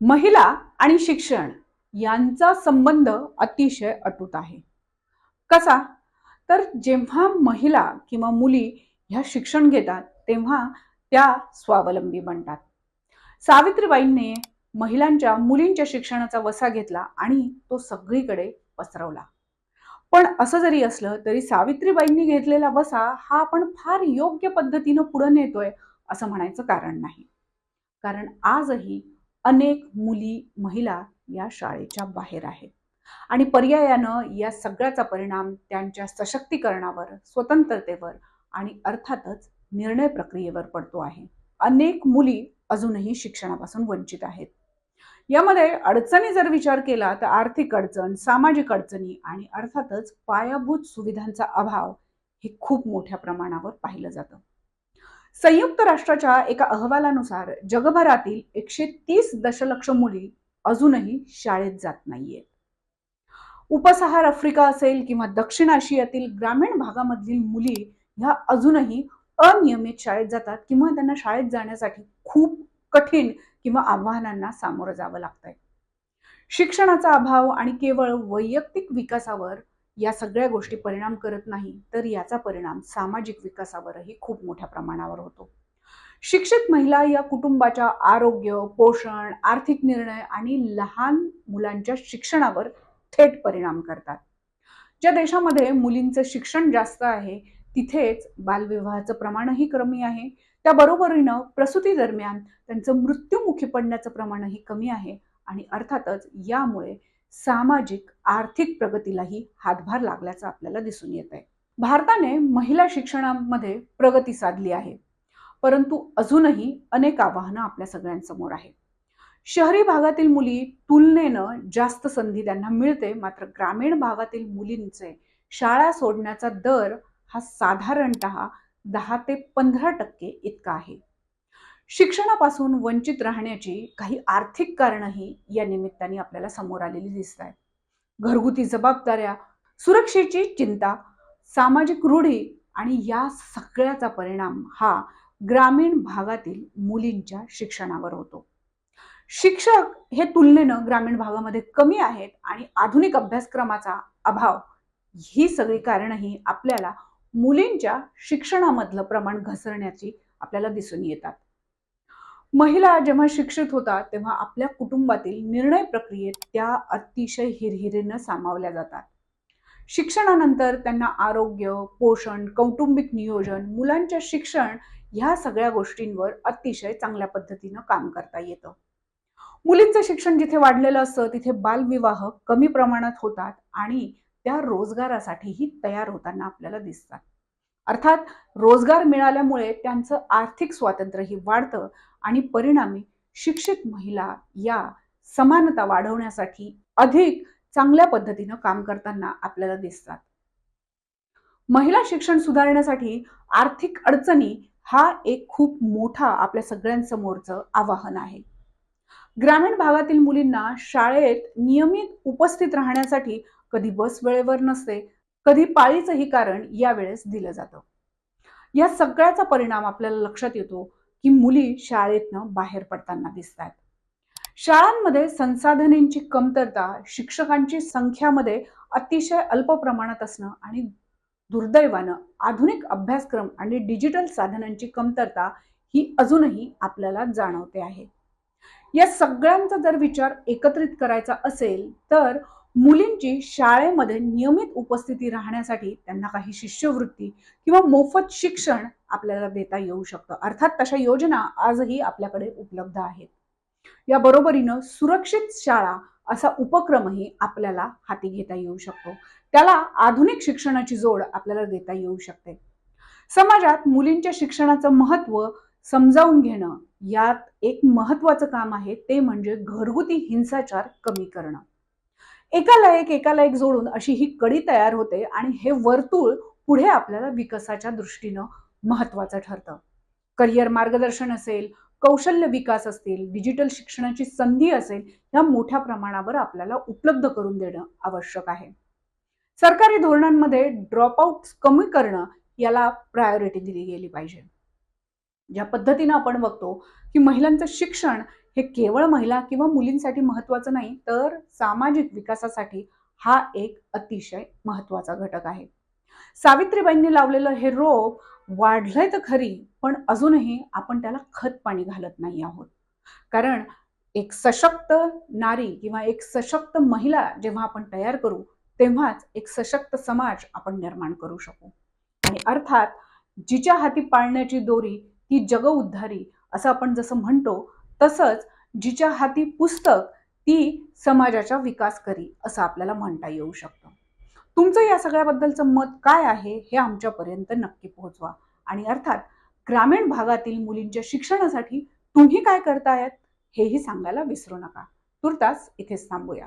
महिला आणि शिक्षण यांचा संबंध अतिशय अटूट आहे. कसा? तर जेव्हा महिला किंवा मुली ह्या शिक्षण घेतात तेव्हा त्या स्वावलंबी बनतात. सावित्रीबाईंनी महिलांच्या मुलींच्या शिक्षणाचा वसा घेतला आणि तो सगळीकडे पसरवला. पण असं जरी असलं तरी सावित्रीबाईंनी घेतलेला वसा हा आपण फार योग्य पद्धतीनं पुढे नेतोय असं म्हणायचं कारण नाही. कारण आजही अनेक मुली महिला या शाळेच्या बाहेर आहेत. आणि पर्यायानं या सगळ्याचा परिणाम त्यांच्या सशक्तीकरणावर स्वतंत्रतेवर आणि अर्थातच निर्णय प्रक्रियेवर पडतो आहे. अनेक मुली अजूनही शिक्षणापासून वंचित आहेत. यामध्ये अडचणी जर विचार केला तर आर्थिक अडचण सामाजिक अडचणी आणि अर्थातच पायाभूत सुविधांचा अभाव हे खूप मोठ्या प्रमाणावर पाहिलं जातं. संयुक्त राष्ट्राच्या एका अहवालानुसार जगभरातील एकशे तीस दशलक्ष मुली अजूनही शाळेत जात नाहीयेत उपसहार आफ्रिका असेल किंवा दक्षिण आशियातील ग्रामीण भागामधील मुली ह्या अजूनही अनियमित शाळेत जातात किंवा त्यांना शाळेत जाण्यासाठी खूप कठीण किंवा आव्हानांना सामोरं जावं लागतंय. शिक्षणाचा अभाव आणि केवळ वैयक्तिक विकासावर या सगळ्या गोष्टी परिणाम करत नाही तर याचा परिणाम सामाजिक विकासावरही खूप मोठ्या प्रमाणावर होतो. शिक्षित महिला या कुटुंबाच्या आरोग्य पोषण आर्थिक निर्णय आणि लहान मुलांच्या शिक्षणावर थेट परिणाम करतात. ज्या देशामध्ये मुलींचं शिक्षण जास्त आहे तिथेच बालविवाहाचं प्रमाणही कमी आहे. त्या बरोबरीनं प्रसूती दरम्यान त्यांचं मृत्युमुखी पडण्याचं प्रमाणही कमी आहे आणि अर्थातच यामुळे सामाजिक आर्थिक प्रगतीलाही हातभार लागल्याचं आपल्याला दिसून येत आहे भारताने महिला शिक्षणामध्ये प्रगती साधली आहे. परंतु अजूनही अनेक आव्हानं आपल्या सगळ्यांसमोर आहे शहरी भागातील मुली तुलनेनं जास्त संधी त्यांना मिळते मात्र ग्रामीण भागातील मुलींचे शाळा सोडण्याचा दर हा साधारणत दहा ते पंधरा टक्के इतका आहे. शिक्षणापासून वंचित राहण्याची काही आर्थिक कारणंही या निमित्ताने आपल्याला समोर आलेली दिसत आहेत घरगुती जबाबदाऱ्या सुरक्षेची चिंता सामाजिक रूढी आणि या सगळ्याचा परिणाम हा ग्रामीण भागातील मुलींच्या शिक्षणावर होतो. शिक्षक हे तुलनेनं ग्रामीण भागामध्ये कमी आहेत आणि आधुनिक अभ्यासक्रमाचा अभाव ही सगळी कारणंही आपल्याला मुलींच्या शिक्षणामधलं प्रमाण घसरण्याची आपल्याला दिसून येतात. महिला जेव्हा शिक्षित होतात तेव्हा आपल्या कुटुंबातील निर्णय प्रक्रियेत त्या अतिशय हिरहिरीनं सामावल्या जातात. शिक्षणानंतर त्यांना आरोग्य पोषण कौटुंबिक नियोजन मुलांच्या शिक्षण ह्या सगळ्या गोष्टींवर अतिशय चांगल्या पद्धतीनं काम करता येतं. मुलींचं शिक्षण जिथे वाढलेलं असतं तिथे बालविवाह कमी प्रमाणात होतात आणि त्या रोजगारासाठीही तयार होताना आपल्याला दिसतात. अर्थात रोजगार मिळाल्यामुळे त्यांचं आर्थिक स्वातंत्र्यही वाढतं आणि परिणामी शिक्षित महिला या समानता वाढवण्यासाठी अधिक चांगल्या पद्धतीनं काम करताना आपल्याला दिसतात. महिला शिक्षण सुधारण्यासाठी आर्थिक अडचणी हा एक खूप मोठा आपल्या सगळ्यांसमोरचं आवाहन आहे. ग्रामीण भागातील मुलींना शाळेत नियमित उपस्थित राहण्यासाठी कधी बस वेळेवर नसते कधी पाळीचंही कारण यावेळेस दिलं जातं. या सगळ्याचा परिणाम आपल्याला लक्षात येतो की मुली शाळेतनं बाहेर पडताना दिसतात शाळांमध्ये संसाधनांची कमतरता शिक्षकांची संख्यामध्ये अतिशय अल्प प्रमाणात असणं आणि दुर्दैवानं आधुनिक अभ्यासक्रम आणि डिजिटल साधनांची कमतरता ही अजूनही आपल्याला जाणवते आहे. या सगळ्यांचा जर विचार एकत्रित करायचा असेल तर मुलींची शाळेमध्ये नियमित उपस्थिती राहण्यासाठी त्यांना काही शिष्यवृत्ती किंवा मोफत शिक्षण आपल्याला देता येऊ शकतं. अर्थात तशा योजना आजही आपल्याकडे उपलब्ध आहेत. या बरोबरीनं सुरक्षित शाळा असा उपक्रमही आपल्याला हाती घेता येऊ शकतो. त्याला आधुनिक शिक्षणाची जोड आपल्याला देता येऊ शकते. समाजात मुलींच्या शिक्षणाचं महत्त्व समजावून घेणं यात एक महत्वाचं काम आहे ते म्हणजे घरगुती हिंसाचार कमी करणं. एकाला एक एकाला एक जोडून अशी ही कडी तयार होते आणि हे वर्तुळ पुढे आपल्याला विकासाच्या दृष्टीनं महत्वाचं ठरतं. करिअर मार्गदर्शन असेल कौशल्य विकास असतील डिजिटल शिक्षणाची संधी असेल या मोठ्या प्रमाणावर आपल्याला उपलब्ध करून देणं आवश्यक आहे. सरकारी धोरणांमध्ये ड्रॉपआउट कमी करणं याला प्रायोरिटी दिली गेली पाहिजे. ज्या पद्धतीनं आपण बघतो की महिलांचं शिक्षण हे केवळ महिला किंवा मुलींसाठी महत्त्वाचं नाही तर सामाजिक विकासासाठी हा एक अतिशय महत्त्वाचा घटक आहे. सावित्रीबाईंनी लावलेलं हे रोप वाढलंय तर खरी पण अजूनही आपण त्याला खत पाणी घालत नाही आहोत. कारण एक सशक्त नारी किंवा एक सशक्त महिला जेव्हा आपण तयार करू तेव्हाच एक सशक्त समाज आपण निर्माण करू शकू. आणि अर्थात जिच्या हाती पाळण्याची दोरी ही जग उद्धारी असं आपण जसं म्हणतो तसंच जिच्या हाती पुस्तक ती समाजाचा विकास करी असं आपल्याला म्हणता येऊ शकतं. तुमचं या सगळ्याबद्दलचं मत काय आहे हे आमच्यापर्यंत नक्की पोहोचवा. आणि अर्थात ग्रामीण भागातील मुलींच्या शिक्षणासाठी तुम्ही काय करतायत हेही सांगायला विसरू नका. तुर्तास इथेच थांबूया.